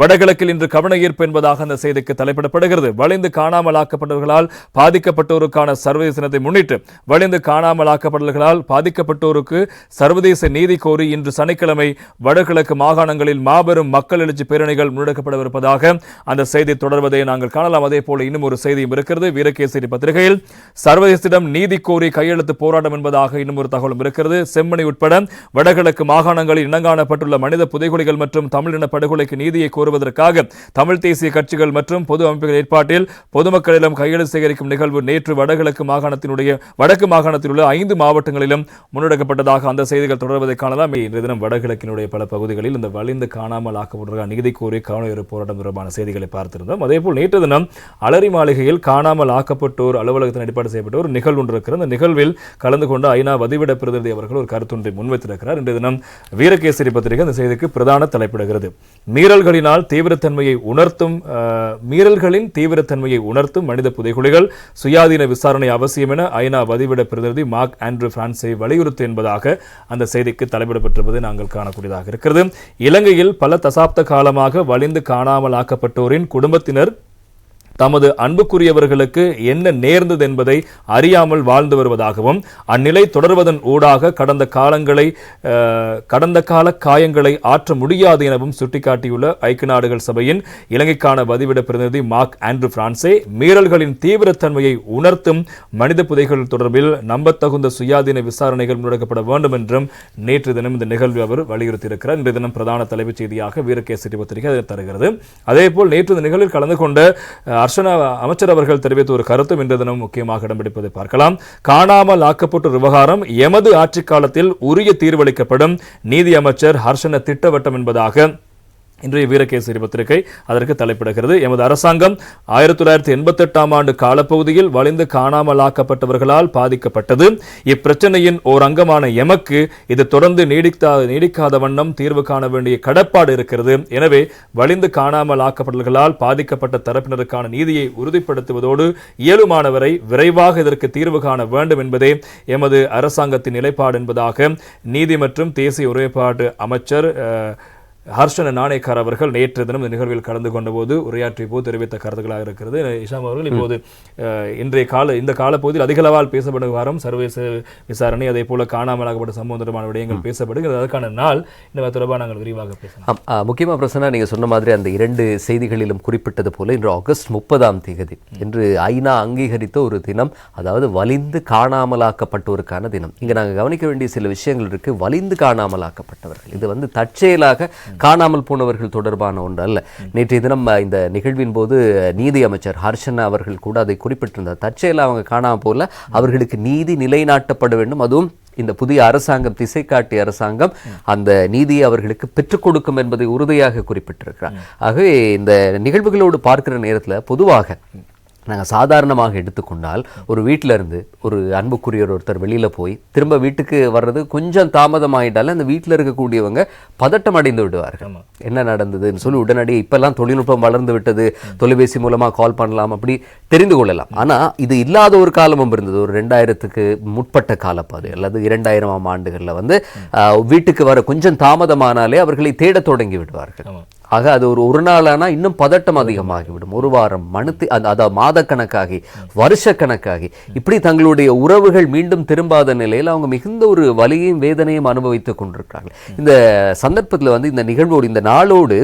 வடகிழக்கில் இன்று கவன ஈர்ப்பு என்பதாக அந்த செய்திக்கு தலைப்பிடப்படுகிறது. வலிந்து காணாமலாக்கப்பட்டவர்களால் பாதிக்கப்பட்டோருக்கான சர்வதேச தினத்தை முன்னிட்டு வலிந்து காணாமலாக்கப்பட்டவர்களால் பாதிக்கப்பட்டோருக்கு சர்வதேச நீதி கோரி இன்று சனிக்கிழமை வடகிழக்கு மாகாணங்களில் மாபெரும் மக்கள் எழுச்சி பேரணிகள் முன்னெடுக்கப்படவிருப்பதாக அந்த செய்தி தொடர்வதை நாங்கள் காணலாம். அதே போல இன்னும் ஒரு செய்தியும் இருக்கிறது. வீரகேசரி பத்திரிகையில் சர்வதேசத்திடம் நீதி கோரி கையெழுத்து போராட்டம் என்பதாக இன்னும் ஒரு தகவலும் இருக்கிறது. செம்மணி உட்பட வடகிழக்கு மாகாணங்களில் இனங்காணப்பட்டுள்ள மனித புதைகுலிகள் மற்றும் தமிழின படுகொலைக்கு நீதியை கோருவதற்காக தமிழ் தேசிய கட்சிகள் மற்றும் பொது அமைப்புகள் ஏற்பாட்டில் பொதுமக்களிடம் கையெழுத்து சேகரிக்கும் நிகழ்வு நேற்று வடகிழக்கு மாகாணத்தினுடைய வடக்கு மாகாணத்தில் உள்ள ஐந்து மாவட்டங்களிலும் முன்னெடுக்கப்பட்டதாக அந்த செய்திகள் தொடர்வதை காணலாம். இன்றைய தினம் வடகிழக்கினுடைய பல பகுதிகளில் இந்த வலிந்து காணாமல் ஆக்கப்படுகிற நிதி கோரி கவனஈர்ப்பு போராட்டம் தொடர்பான செய்திகளை பார்த்திருந்தோம். அதேபோல் நேற்று தினம் அலரி மாளிகையில் காணாமல் ஆக்கப்பட்டோர் அலுவலகத்தில் ஏற்பாடு செய்யப்பட்ட ஒரு நிகழ்வு ஒன்று இருக்கிறது. அந்த நிகழ்வில் கலந்து கொண்ட ஐநா வதிவிட பிரதிநிதி அவர்கள் ஒரு கருத்தொன்றை முன்வைத்திருக்கிறார். இன்றைய தினம் வீரகேசரி பத்திரிகை அந்த செய்திக்கு பிரதான தலைப்பிடுகிறது. மீறல்களின் மீறல்களினால் தீவிரத்தன்மையை உணர்த்தும் மீறல்களின் தீவிரத்தன்மையை உணர்த்தும் மனித புதைகுழிகள் சுயாதீன விசாரணை அவசியம் என ஐநா வதிவிட பிரதிநிதி மார்க் ஆண்ட்ரூ பிரான்ஸை வலியுறுத்து என்பதாக அந்த செய்திக்கு தலைப்பிடப்பட்டிருப்பதை நாங்கள் காணக்கூடியதாக இருக்கிறது. இலங்கையில் பல தசாப்த காலமாக வலிந்து காணாமல் ஆக்கப்பட்டோரின் குடும்பத்தினர் தமது அன்புக்குரியவர்களுக்கு என்ன நேர்ந்தது என்பதை அறியாமல் வாழ்ந்து வருவதாகவும் அந்நிலை தொடர்வதன் ஊடாக கடந்த காலங்களை கடந்த கால காயங்களை ஆற்ற முடியாது எனவும் சுட்டிக்காட்டியுள்ள ஐக்கிய நாடுகள் சபையின் இலங்கைக்கான பதிவிட பிரதிநிதி மார்க் ஆண்ட்ரூ பிரான்சே மீறல்களின் தீவிரத்தன்மையை உணர்த்தும் மனித புதைகள் தொடர்பில் நம்பத்தகுந்த சுயாதீன விசாரணைகள் முன்னெடுக்கப்பட வேண்டும் என்றும் நேற்று தினம் இந்த நிகழ்வு அவர் வலியுறுத்தியிருக்கிறார். இன்றைய தினம் பிரதான தலைப்புச் செய்தியாக வீரகேசரி பத்திரிகை அதை தருகிறது. அதேபோல் நேற்று இந்த நிகழ்வில் கலந்து கொண்ட அர்ச்சனா அமைச்சர் அவர்கள் தெரிவித்த ஒரு கருத்தும் இன்று தினம் முக்கியமாக இடம்பிடிப்பதை பார்க்கலாம். காணாமல் ஆக்கப்பட்ட விவகாரம் எமது ஆட்சிக் காலத்தில் உரிய தீர்வளிக்கப்படும். நீதி அமைச்சர் ஹர்ஷன திட்டவட்டம் என்பதாக இன்றைய வீரகேசரி பத்திரிகை அதற்கு தலைப்பிடுகிறது. எமது அரசாங்கம் ஆயிரத்தி தொள்ளாயிரத்தி எண்பத்தி எட்டாம் ஆண்டு காலப்பகுதியில் வலிந்து காணாமலாக்கப்பட்டவர்களால் பாதிக்கப்பட்டது. இப்பிரச்சனையின் ஓர் அங்கமான எமக்கு இது தொடர்ந்து நீடித்தா நீடிக்காத வண்ணம் தீர்வு காண வேண்டிய கடப்பாடு இருக்கிறது. எனவே வலிந்து காணாமலாக்கப்பட்டவர்களால் பாதிக்கப்பட்ட தரப்பினருக்கான நீதியை உறுதிப்படுத்துவதோடு இயலுமானவரை விரைவாக இதற்கு தீர்வு காண வேண்டும் என்பதே எமது அரசாங்கத்தின் நிலைப்பாடு என்பதாக நீதி மற்றும் தேசிய ஒருமைப்பாடு அமைச்சர் ஹர்ஷன நாணயக்கார் அவர்கள் நேற்று தினம் இந்த நிகழ்வில் கலந்து கொண்ட போது உரையாற்றிய போது தெரிவித்த கருத்துக்களாக இருக்கிறது. இஷாம் அவர்கள் இப்போது இன்றைய கால இந்த காலப்பகுதியில் அதிகளவால் பேசப்படும் விவகாரம் சர்வதேச விசாரணை அதே போல காணாமலாக்கப்பட்ட சம்பவம் தொடர்பான விடயங்கள் பேசப்படுகிறது. அதற்கான நாள் இந்த தொடர்பாக நாங்கள் விரிவாக பேசலாம். ஆம், ஆ, முக்கியமா பிரசன்னா நீங்க சொன்ன மாதிரி அந்த இரண்டு செய்திகளிலும் குறிப்பிட்டது போல இன்று ஆகஸ்ட் முப்பதாம் தேதி இன்று ஐநா அங்கீகரித்த ஒரு தினம் அதாவது வலிந்து காணாமலாக்கப்பட்டோருக்கான தினம். இங்க நாங்க கவனிக்க வேண்டிய சில விஷயங்கள் இருக்கு. வலிந்து காணாமலாக்கப்பட்டவர்கள். இது வந்து தற்செயலாக காணாமல் போனவர்கள் தொடர்பான ஒன்று அல்ல நேற்றைய தினம் இந்த நிகழ்வின் போது நீதி அமைச்சர் ஹர்ஷனா அவர்கள் கூட அதை குறிப்பிட்டிருந்தார். தற்செயலாக அவங்க காணாம போல அவர்களுக்கு நீதி நிலைநாட்டப்பட வேண்டும். அதுவும் இந்த புதிய அரசாங்கம் திசை காட்டி அரசாங்கம் அந்த நீதியை அவர்களுக்கு பெற்றுக் கொடுக்கும் என்பதை உறுதியாக குறிப்பிட்டிருக்கிறார். ஆகவே இந்த நிகழ்வுகளோடு பார்க்கிற நேரத்துல பொதுவாக நாங்கள் சாதாரணமாக எடுத்துக்கொண்டால் ஒரு வீட்டில இருந்து ஒரு அன்புக்குரியவர் ஒருத்தர் வெளியில போய் திரும்ப வீட்டுக்கு வர்றது கொஞ்சம் தாமதமாயிட்டாலே அந்த வீட்டில் இருக்கக்கூடியவங்க பதட்டம் அடைந்து விடுவார்கள். என்ன நடந்ததுன்னு சொல்லி உடனடியே இப்பெல்லாம் தொழில்நுட்பம் வளர்ந்து விட்டது தொலைபேசி மூலமா கால் பண்ணலாம் அப்படி தெரிந்து கொள்ளலாம். ஆனா இது இல்லாத ஒரு காலமும் இருந்தது. ஒரு ரெண்டாயிரத்துக்கு முற்பட்ட காலப்பாது அல்லது இரண்டாயிரமாம் ஆண்டுகள்ல வந்து வீட்டுக்கு வர கொஞ்சம் தாமதமானாலே அவர்களை தேடத் தொடங்கி விடுவார்கள். ஆக அது ஒரு ஒரு நாளானா இன்னும் பதட்டம் அதிகமாகிவிடும். ஒரு வாரம் மனுத்து அந்த அதாவது மாதக்கணக்காகி வருஷக்கணக்காகி இப்படி தங்களுடைய உறவுகள் மீண்டும் திரும்பாத நிலையில் அவங்க மிகுந்த ஒரு வலியையும் வேதனையும் அனுபவித்துக் கொண்டிருக்கிறார்கள். இந்த சந்தர்ப்பத்தில் வந்து இந்த நிகழ்வோடு இந்த நாளோடு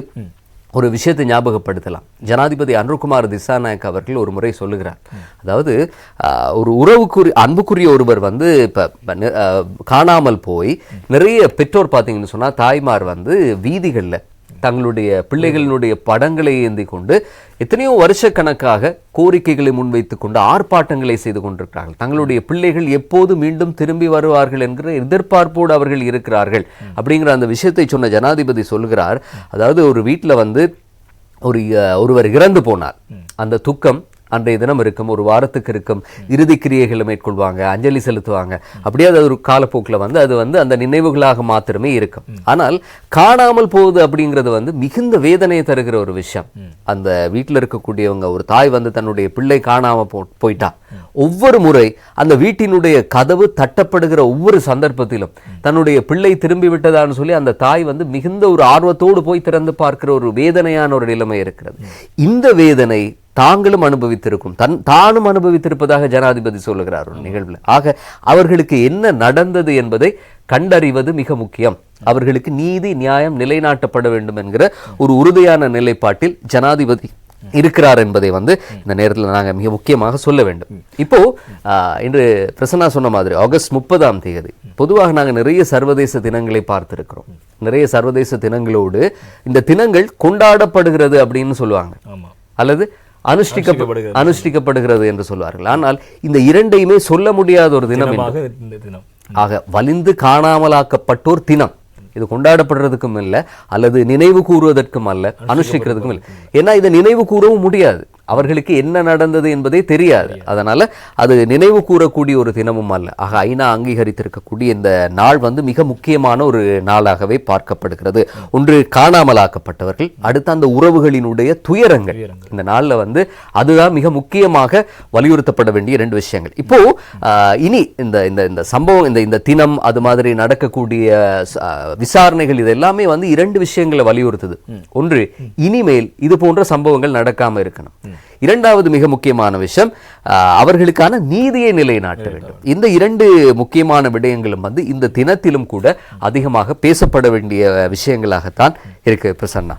ஒரு விஷயத்தை ஞாபகப்படுத்தலாம். ஜனாதிபதி அனுர்குமார் திசாநாயக் அவர்கள் ஒரு முறை சொல்லுகிறார். அதாவது ஒரு உறவுக்குரிய அன்புக்குரிய ஒருவர் வந்து இப்போ காணாமல் போய் நிறைய பெற்றோர் பார்த்தீங்கன்னு சொன்னால் தாய்மார் வந்து வீதிகளில் தங்களுடைய பிள்ளைகளினுடைய படங்களை ஏந்தி கொண்டு எத்தனையோ வருஷக்கணக்காக கோரிக்கைகளை முன்வைத்துக் கொண்டு ஆர்ப்பாட்டங்களை செய்து கொண்டிருக்கிறார்கள். தங்களுடைய பிள்ளைகள் எப்போது மீண்டும் திரும்பி வருவார்கள் என்கிற எதிர்பார்ப்போடு அவர்கள் இருக்கிறார்கள் அப்படிங்கிற அந்த விஷயத்தை சொன்ன ஜனாதிபதி சொல்கிறார். அதாவது ஒரு வீட்டில் வந்து ஒரு ஒருவர் இறந்து போனார். அந்த துக்கம் அன்றைய தினம் இருக்கும் ஒரு வாரத்துக்கு இருக்கும் இறுதி கிரியைகளை மேற்கொள்வாங்க அஞ்சலி செலுத்துவாங்க. அப்படியே அது ஒரு காலப்போக்கில் வந்து அது வந்து அந்த நினைவுகளாக மாத்திரமே இருக்கும். ஆனால் காணாமல் போகுது அப்படிங்கிறது வந்து மிகுந்த வேதனையை தருகிற ஒரு விஷயம். அந்த வீட்டில் இருக்கக்கூடியவங்க ஒரு தாய் வந்து தன்னுடைய பிள்ளை காணாமல் போ போயிட்டா. ஒவ்வொரு முறை அந்த வீட்டினுடைய கதவு தட்டப்படுகிற ஒவ்வொரு சந்தர்ப்பத்திலும் தன்னுடைய பிள்ளை திரும்பி விட்டதான்னு சொல்லி அந்த தாய் வந்து மிகுந்த ஒரு ஆர்வத்தோடு போய் திறந்து பார்க்கிற ஒரு வேதனையான ஒரு நிலைமை இருக்கிறது. இந்த வேதனை தாங்களும் அனுபவித்திருக்கும். தன் தானும் அனுபவித்திருப்பதாக ஜனாதிபதி சொல்லுகிறார் ஒரு நிகழ்வில். ஆக அவர்களுக்கு என்ன நடந்தது என்பதை கண்டறிவது மிக முக்கியம். அவர்களுக்கு நீதி நியாயம் நிலைநாட்டப்பட வேண்டும் என்கிற ஒரு உறுதியான நிலைப்பாட்டில் ஜனாதிபதி இருக்கிறார் என்பதை வந்து இந்த நேரத்தில் நாங்கள் மிக முக்கியமாக சொல்ல வேண்டும். இப்போ இன்று பிரசன்னா சொன்ன மாதிரி ஆகஸ்ட் முப்பதாம் தேதி பொதுவாக நாங்கள் நிறைய சர்வதேச தினங்களை பார்த்திருக்கிறோம். நிறைய சர்வதேச தினங்களோடு இந்த தினங்கள் கொண்டாடப்படுகிறது அப்படின்னு சொல்லுவாங்க. அல்லது அனுஷ்டிக்க அனுஷ்டிக்கப்படுகிறது. அனுஷ்டிக்கப்படுகிறது என்று சொல்வார்கள். ஆனால் இந்த இரண்டையுமே சொல்ல முடியாத ஒரு தினம். ஆக வலிந்து காணாமலாக்கப்பட்டோர் தினம். இது கொண்டாடப்படுறதுக்கும் இல்லை அல்லது நினைவு கூறுவதற்கும் அல்ல அனுஷ்டிக்கிறதுக்கும் இல்லை. ஏன்னா இதை நினைவு கூறவும் முடியாது. அவர்களுக்கு என்ன நடந்தது என்பதே தெரியாது. அதனால அது நினைவு கூறக்கூடிய ஒரு தினமும் அல்ல. ஆக ஐநா அங்கீகரித்திருக்கக்கூடிய இந்த நாள் வந்து மிக முக்கியமான ஒரு நாளாகவே பார்க்கப்படுகிறது. ஒன்று காணாமலாக்கப்பட்டவர்கள் அடுத்து அந்த உறவுகளினுடைய துயரங்கள். இந்த நாள்ல வந்து அதுதான் மிக முக்கியமாக வலியுறுத்தப்பட வேண்டிய இரண்டு விஷயங்கள். இப்போ இனி இந்த இந்த இந்த சம்பவம் இந்த இந்த தினம் அது மாதிரி நடக்கக்கூடிய விசாரணைகள் இது எல்லாமே வந்து இரண்டு விஷயங்களை வலியுறுத்துது. ஒன்று இனிமேல் இது போன்ற சம்பவங்கள் நடக்காம இருக்கணும். இரண்டாவது மிக முக்கியமான விஷயம் அவர்களுக்கான நீதியை நிலைநாட்ட வேண்டும். இந்த இரண்டு முக்கியமான விடயங்களும் வந்து இந்த தினத்திலும் கூட அதிகமாக பேசப்பட வேண்டிய விஷயங்களாகத்தான் இருக்கு பிரசன்னா.